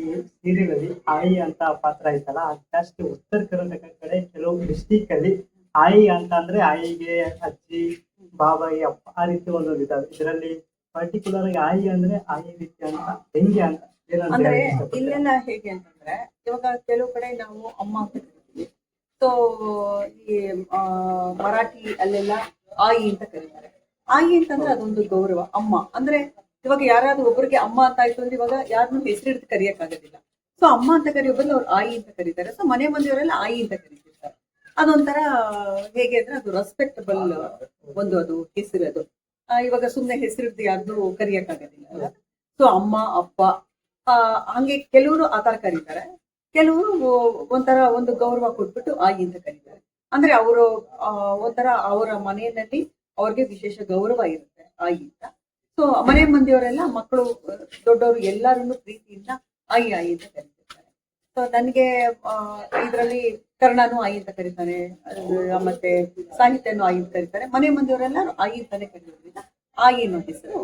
ಈ ಸೀರಿಯಲ್ ಅಲ್ಲಿ ಆಯಿ ಅಂತ ಪಾತ್ರ ಐತಲ್ಲ ಆ ಜಾಸ್ತಿ ಉತ್ತರ ಕರ್ನಾಟಕ ಕಡೆ ಕೆಲವು ಡಿಸ್ಟಿಕ್ ಅಲ್ಲಿ ಆಯಿ ಅಂತ ಅಂದ್ರೆ ಆಯಿಗೆ ಅಜ್ಜಿ ಬಾಬಾಯಿ ಅಪ್ಪ ಆ ರೀತಿ ಒಂದು ಇದಾವೆ. ಇದರಲ್ಲಿ ಪರ್ಟಿಕ್ಯುಲರ್ ಆಗಿ ಆಯಿ ಅಂದ್ರೆ ಆಯಿ ರೀತಿ ಅಂತ ಹೆಂಗೆ ಅಂತ ಅಂದ್ರೆ ಇಲ್ಲೆಲ್ಲ ಹೇಗೆ ಅಂತಂದ್ರೆ ಇವಾಗ ಕೆಲವು ಕಡೆ ನಾವು ಅಮ್ಮ ಅಂತ ಕರಿತೀವಿ. ಸೊ ಈ ಮರಾಠಿ ಅಲ್ಲೆಲ್ಲ ಆಯಿ ಅಂತ ಕರೀತಾರೆ. ಆಯಿ ಅಂತಂದ್ರೆ ಅದೊಂದು ಗೌರವ ಅಮ್ಮ. ಅಂದ್ರೆ ಇವಾಗ ಯಾರಾದ್ರೂ ಒಬ್ಬರಿಗೆ ಅಮ್ಮ ಅಂತ ಆಯ್ತು ಅಂದ್ರೆ ಇವಾಗ ಯಾರನ್ನು ಹೆಸರಿಡ್ದು ಕರಿಯಕ್ ಆಗೋದಿಲ್ಲ ಸೊ ಅಮ್ಮ ಅಂತ ಕರೆಯೋ ಬದಲು ಅವ್ರು ಆಯಿ ಅಂತ ಕರೀತಾರೆ. ಸೊ ಮನೆ ಮಂದಿಯವರೆಲ್ಲ ಆಯಿ ಅಂತ ಕರೀತಿರ್ತಾರೆ. ಅದೊಂಥರ ಹೇಗೆ ಅಂದ್ರೆ ಅದು ರೆಸ್ಪೆಕ್ಟಬಲ್ ಒಂದು ಅದು ಹೆಸರು ಅದು. ಇವಾಗ ಸುಮ್ಮನೆ ಹೆಸರಿಡ್ದು ಯಾರ್ದು ಕರಿಯಕ್ ಆಗೋದಿಲ್ಲ ಸೊ ಅಮ್ಮ ಅಪ್ಪ ಆ, ಹಂಗೆ ಕೆಲವರು ಆ ತರ ಕರೀತಾರೆ. ಕೆಲವರು ಒಂಥರ ಒಂದು ಗೌರವ ಕೊಟ್ಬಿಟ್ಟು ಆಯಿ ಅಂತ ಕರೀತಾರೆ. ಅಂದ್ರೆ ಅವರು ಒಂಥರ ಅವರ ಮನೆಯಲ್ಲಿ ಅವ್ರಿಗೆ ವಿಶೇಷ ಗೌರವ ಇರುತ್ತೆ ಆಯಿ ಅಂತ. ಸೊ ಮನೆ ಮಂದಿಯವರೆಲ್ಲ ಮಕ್ಕಳು, ದೊಡ್ಡವರು ಎಲ್ಲರನ್ನು ಪ್ರೀತಿಯಿಂದ ಅಯ್ಯ ಆಯಿ ಅಂತ ಕರೀತಿರ್ತಾರೆ. ಸೊ ನನಗೆ ಇದರಲ್ಲಿ ಕರ್ಣನು ಆಯಿ ಅಂತ ಕರೀತಾರೆ ಮತ್ತೆ ಸಾಹಿತ್ಯನು ಆಯಿ ಅಂತ ಕರೀತಾರೆ. ಮನೆ ಮಂದಿಯವರೆಲ್ಲ ಆಯಿ ಅಂತಾನೆ ಕರೆಯೋದ್ರಿಂದ ಆಯಿ ಅನ್ನೋ ಹೆಸರು